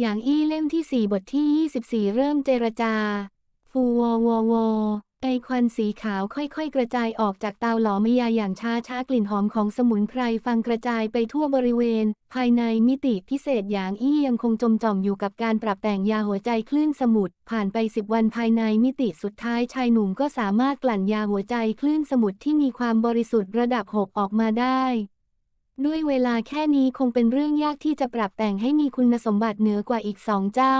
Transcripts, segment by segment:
อย่างอี้เล่มที่ 4 บทที่ 24 เริ่มเจรจา ฟูวอวอวอไอควันสีขาวค่อยๆ กระจายออกจากเตาหลอมยาอย่างช้าช้ากลิ่นหอมของสมุนไพรฟังกระจายไปทั่วบริเวณ ภายในมิติพิเศษอย่างอี้ยังคงจมจ่อมอยู่กับการปรับแต่งยาหัวใจคลื่นสมุทรผ่านไปสิบวันภายในมิติสุดท้ายชายหนุ่มก็สามารถกลั่นยาหัวใจคลื่นสมุทรที่มีความบริสุทธิ์ระดับ6ออกมาได้ ด้วยเวลาแค่นี้คงเป็นเรื่องยากที่จะปรับแต่งให้มีคุณสมบัติเหนือกว่าอีกสองเจ้า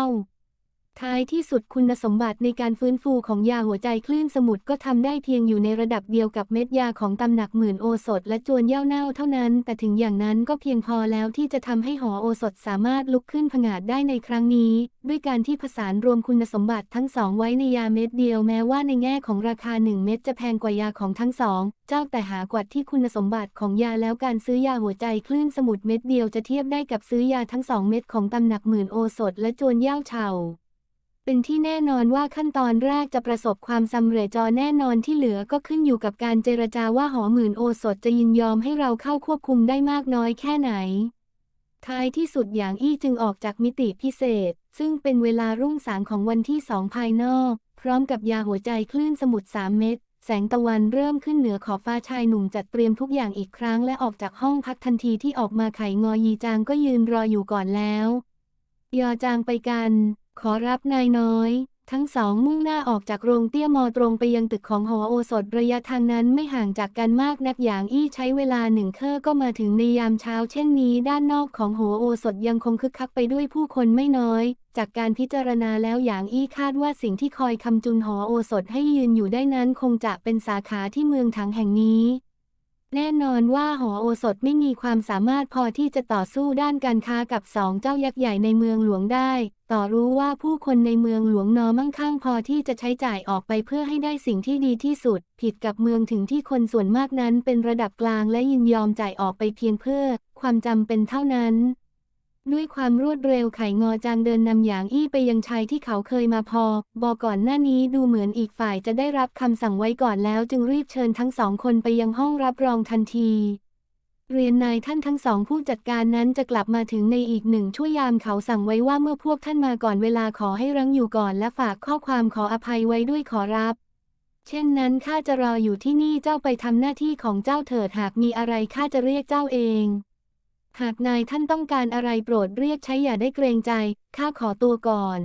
ท้ายที่สุดคุณสมบัติในการฟื้นฟูของยาหัวใจคลื่นสมุทรก็ทำได้เพียงอยู่ในระดับเดียวกับเม็ดยาของตำหนักหมื่นโอสถและจวนเย่าเน่าเท่านั้น แต่ถึงอย่างนั้นก็เพียงพอแล้วที่จะทำให้หอโอสถสามารถลุกขึ้นผงาดได้ในครั้งนี้ ด้วยการที่ผสานรวมคุณสมบัติทั้งสองไว้ในยาเม็ดเดียวแม้ว่าในแง่ของราคาหนึ่งเม็ดจะแพงกว่ายาของทั้งสองเจ้าแต่หากวัดที่คุณสมบัติของยาแล้วการซื้อยาหัวใจคลื่นสมุทรเม็ดเดียวจะเทียบได้กับซื้อยาทั้งสองเม็ดของตำหนักหมื่นโอสถและจวนเย่าเฉา เป็นที่แน่นอนว่าขั้นตอนแรกจะประสบความสำเร็จจอแน่นอนที่เหลือก็ขึ้นอยู่กับการเจรจาว่าหอหมื่นโอสถจะยินยอมให้เราเข้าควบคุมได้มากน้อยแค่ไหน ท้ายที่สุดอย่างอี้จึงออกจากมิติพิเศษ ซึ่งเป็นเวลารุ่งสางของวันที่สองภายนอก พร้อมกับยาหัวใจคลื่นสมุทรสามเม็ดแสงตะวันเริ่มขึ้นเหนือขอบฟ้าชายหนุ่มจัดเตรียมทุกอย่างอีกครั้งและออกจากห้องพักทันทีที่ออกมาไขงอยีจางก็ยืนรออยู่ก่อนแล้ว ยอจางไปกัน ขอรับนายน้อย ทั้งสองมุ่งหน้าออกจากโรงเตี้ยมอตรงไปยังตึกของหอโอสถระยะทางนั้นไม่ห่างจากกันมากนักอย่างอี้ใช้เวลาหนึ่งเคอก็มาถึงในยามเช้าเช่นนี้ ด้านนอกของหอโอสถยังคงคึกคักไปด้วยผู้คนไม่น้อย จากการพิจารณาแล้วอย่างอี้คาดว่าสิ่งที่คอยคำจุนหอโอสถให้ยืนอยู่ได้นั้นคงจะเป็นสาขาที่เมืองถังแห่งนี้ แน่นอนว่าหอโอสถไม่มีความสามารถพอที่จะต่อสู้ด้านการค้ากับสองเจ้ายักษ์ใหญ่ในเมืองหลวงได้ ต่อรู้ว่าผู้คนในเมืองหลวงนอมั่งคั่งพอที่จะใช้จ่ายออกไปเพื่อให้ได้สิ่งที่ดีที่สุด ผิดกับเมืองถึงที่คนส่วนมากนั้นเป็นระดับกลางและยินยอมจ่ายออกไปเพียงเพื่อ ความจำเป็นเท่านั้น ด้วยความรวดเร็วไข่งอจางเดินนำอย่างอี้ไปยังชายที่เขาเคยมาพอ บอกก่อนหน้านี้ดูเหมือนอีกฝ่ายจะได้รับคำสั่งไว้ก่อนแล้วจึงรีบเชิญทั้งสองคนไปยังห้องรับรองทันที เรียนนายท่านทั้งสองผู้จัดการนั้นจะกลับมาถึงในอีกหนึ่งชั่วยามเขาสั่งไว้ว่าเมื่อพวกท่านมาก่อนเวลาขอให้รั้งอยู่ก่อนและฝากข้อความขออภัยไว้ด้วยขอรับ เช่นนั้นข้าจะรออยู่ที่นี่เจ้าไปทำหน้าที่ของเจ้าเถิดหากมีอะไรข้าจะเรียกเจ้าเอง หากนายท่านต้องการอะไรโปรดเรียกใช้อย่าได้เกรงใจ ข้าขอตัวก่อน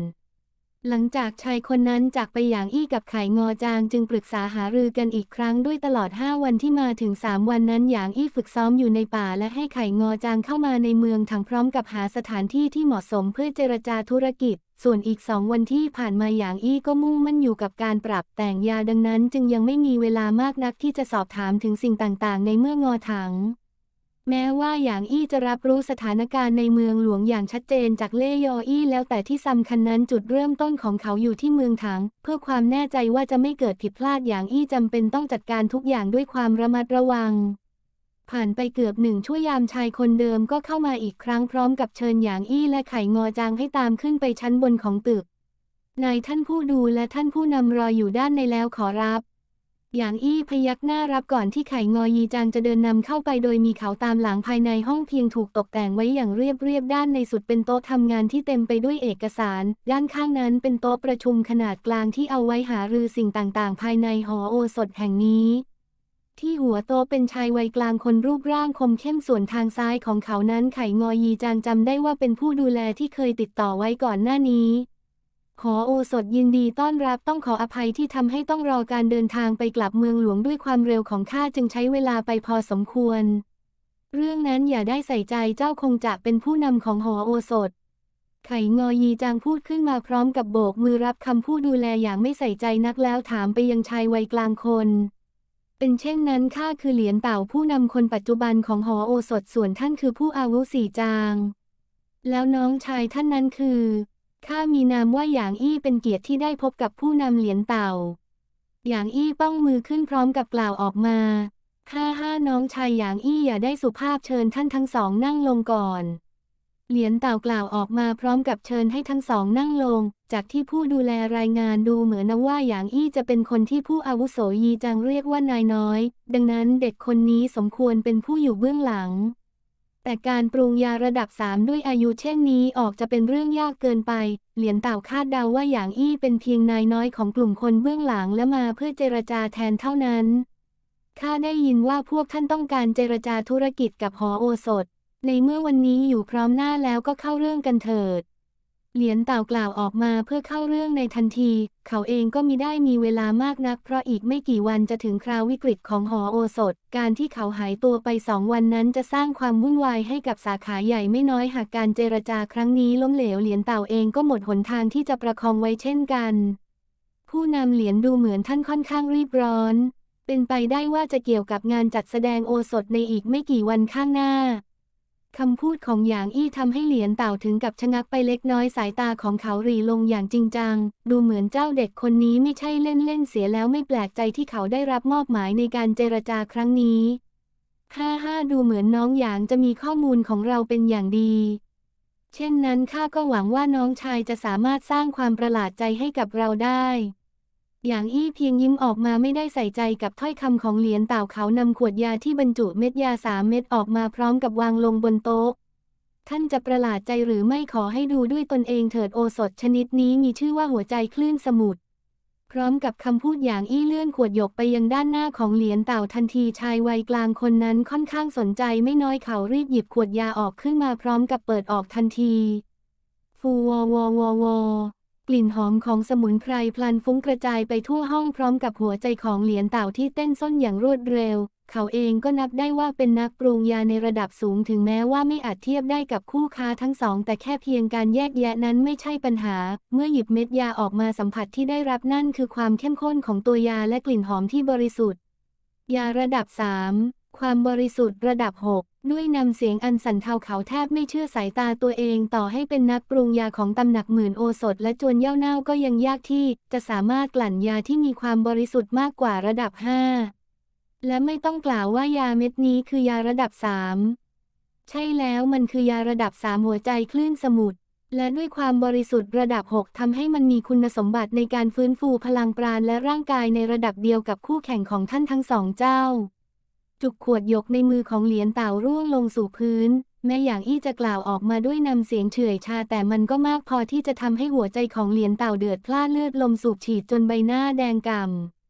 หลังจากชายคนนั้นจากไปอย่างอี้กับไข่งอจางจึงปรึกษาหารือกันอีกครั้งด้วยตลอด 5 วันที่มาถึง 3 วันนั้นอย่างอี้ฝึกซ้อมอยู่ในป่าและให้ไข่งอจางเข้ามาในเมืองทั้งพร้อมกับหาสถานที่ที่เหมาะสมเพื่อเจรจาธุรกิจ ส่วนอีกสองวันที่ผ่านมาอย่างอี้ก็มุ่งมั่นอยู่กับการปรับแต่งยาดังนั้น จึงยังไม่มีเวลามากนักที่จะสอบถามถึงสิ่งต่างๆ ในเมื่องอถัง แม้ว่าหยางอี้จะรับรู้สถานการณ์ในเมืองหลวงอย่างชัดเจนจากเล่ยออี้แล้วแต่ที่สำคัญนั้นจุดเริ่มต้นของเขาอยู่ที่เมืองถัง เพื่อความแน่ใจว่าจะไม่เกิดผิดพลาดอย่างอี้จำเป็นต้องจัดการทุกอย่างด้วยความระมัดระวัง ผ่านไปเกือบหนึ่งชั่วยามชายคนเดิมก็เข้ามาอีกครั้งพร้อมกับเชิญหยางอี้และไข่งอจางให้ตามขึ้นไปชั้นบนของตึกนายท่านผู้ดูและท่านผู้นำรออยู่ด้านในแล้วขอรับ อย่างอี้พยักหน้ารับก่อนที่ไข่งอยีจางจะเดินนำเข้าไปโดยมีเขาตามหลังภายในห้องเพียงถูกตกแต่งไว้อย่างเรียบเรียบด้านในสุดเป็นโต๊ะทำงานที่เต็มไปด้วยเอกสาร ด้านข้างนั้นเป็นโต๊ะประชุมขนาดกลางที่เอาไว้หารือสิ่งต่างๆ ภายในหอโอสถแห่งนี้ที่หัวโตเป็นชายวัยกลางคนรูปร่างคมเข้มส่วนทางซ้ายของเขานั้นไข่งอยีจางจำได้ว่าเป็นผู้ดูแลที่เคยติดต่อไว้ก่อนหน้านี้ ขอโอสถยินดีต้อนรับต้องขออภัยที่ทำให้ต้องรอการเดินทางไปกลับเมืองหลวงด้วยความเร็วของข้าจึงใช้เวลาไปพอสมควร เรื่องนั้นอย่าได้ใส่ใจเจ้าคงจะเป็นผู้นำของหอโอสถ ไข่งอยีจางพูดขึ้นมาพร้อมกับโบกมือรับคำพูดดูแลอย่างไม่ใส่ใจนักแล้วถามไปยังชายวัยกลางคน เป็นเช่นนั้นข้าคือเหรียญเต่าผู้นำคนปัจจุบันของหอโอสถส่วนท่านคือผู้อาวุสีจาง แล้วน้องชายท่านนั้นคือ ข้ามีนามว่าหยางอี้เป็นเกียรติที่ได้พบกับผู้นำเหรียญเต่า หยางอี้ป้องมือขึ้นพร้อมกับกล่าวออกมาห้าห้าน้องชายหยางอี้อย่าได้สุภาพเชิญท่านทั้งสองนั่งลงก่อน เหรียญเต่ากล่าวออกมาพร้อมกับเชิญให้ทั้งสองนั่งลง จากที่ผู้ดูแลรายงานดูเหมือนว่าหยางอี้จะเป็นคนที่ผู้อาวุโสยีจังเรียกว่านายน้อย ดังนั้นเด็กคนนี้สมควรเป็นผู้อยู่เบื้องหลัง แต่การปรุงยาระดับ 3 ด้วยอายุเช่นนี้ออกจะเป็นเรื่องยากเกินไป เหลียนเต่าคาดเดาว่าหยางอี้เป็นเพียงนายน้อยของกลุ่มคนเบื้องหลังและมาเพื่อเจรจาแทนเท่านั้นข้าได้ยินว่าพวกท่านต้องการเจรจาธุรกิจกับหอโอสถ ในเมื่อวันนี้อยู่พร้อมหน้าแล้วก็เข้าเรื่องกันเถิด เหลียนเต่ากล่าวออกมาเพื่อเข้าเรื่องในทันที เขาเองก็มิได้มีเวลามากนัก เพราะอีกไม่กี่วันจะถึงคราววิกฤตของหอโอสถ การที่เขาหายตัวไปสองวันนั้นจะสร้างความวุ่นวายให้กับสาขาใหญ่ไม่น้อยหากการเจรจาครั้งนี้ล้มเหลวเหลียนเต่าเองก็หมดหนทางที่จะประคองไว้เช่นกัน ผู้นำเหรียญดูเหมือนท่านค่อนข้างรีบร้อน เป็นไปได้ว่าจะเกี่ยวกับงานจัดแสดงโอสถในอีกไม่กี่วันข้างหน้า คำพูดของหยางอี้ทำให้เหรียญเต่าถึงกับชะงักไปเล็กน้อยสายตาของเขาหรีลงอย่างจริงจัง ดูเหมือนเจ้าเด็กคนนี้ไม่ใช่เล่นเล่นๆเสียแล้วไม่แปลกใจที่เขาได้รับมอบหมายในการเจรจาครั้งนี้ห้าห้าดูเหมือนน้องหยางจะมีข้อมูลของเราเป็นอย่างดี เช่นนั้นข้าก็หวังว่าน้องชายจะสามารถสร้างความประหลาดใจให้กับเราได้ อย่างอี้เพียงยิ้มออกมาไม่ได้ใส่ใจกับถ้อยคำของเหรียญเต่าเขานำขวดยาที่บรรจุเม็ดยาสามเม็ดออกมาพร้อมกับวางลงบนโต๊ะ ท่านจะประหลาดใจหรือไม่ขอให้ดูด้วยตนเองเถิดโอสถชนิดนี้มีชื่อว่าหัวใจคลื่นสมุทรพร้อมกับคำพูดอย่างอี้เลื่อนขวดหยกไปยังด้านหน้าของเหรียญเต่าทันทีชายวัยกลางคนนั้นค่อนข้างสนใจไม่น้อยเขารีบหยิบขวดยาออกขึ้นมาพร้อมกับเปิดออกทันที ฟูวอวอวอวอ กลิ่นหอมของสมุนไพรพลันฟุ้งกระจายไปทั่วห้องพร้อมกับหัวใจของเหรียญเต่าที่เต้นส้นอย่างรวดเร็ว เขาเองก็นับได้ว่าเป็นนักปรุงยาในระดับสูงถึงแม้ว่าไม่อาจเทียบได้กับคู่ค้าทั้งสอง แต่แค่เพียงการแยกแยะนั้นไม่ใช่ปัญหา เมื่อหยิบเม็ดยาออกมาสัมผัสที่ได้รับนั่นคือความเข้มข้นของตัวยาและกลิ่นหอมที่บริสุทธิ์ ยาระดับ 3 ความบริสุทธิ์ระดับ 6 ด้วยนำเสียงอันสั่นเทาเขาแทบไม่เชื่อสายตาตัวเองต่อให้เป็นนักปรุงยาของตำหนักหมื่นโอสถและจวนเย่าเน่าก็ยังยากที่ จะสามารถกลั่นยาที่มีความบริสุทธิ์มากกว่าระดับ5และไม่ต้องกล่าวว่ายาเม็ดนี้คือยาระดับ3ใช่แล้วมันคือยาระดับ3หัวใจคลื่นสมุทรและด้วยความบริสุทธิ์ระดับ 6ทำให้มันมีคุณสมบัติในการฟื้นฟูพลังปราณและร่างกายในระดับเดียวกับคู่แข่งของท่านทั้งสองเจ้า จุกขวดยกในมือของเหรียญเต่าร่วงลงสู่พื้น แม้อย่างอี้จะกล่าวออกมาด้วยนำเสียงเฉื่อยชาแต่มันก็มากพอที่จะทำให้หัวใจของเหรียญเต่าเดือดพล่านเลือดลมสูบฉีดจนใบหน้าแดงก่ำ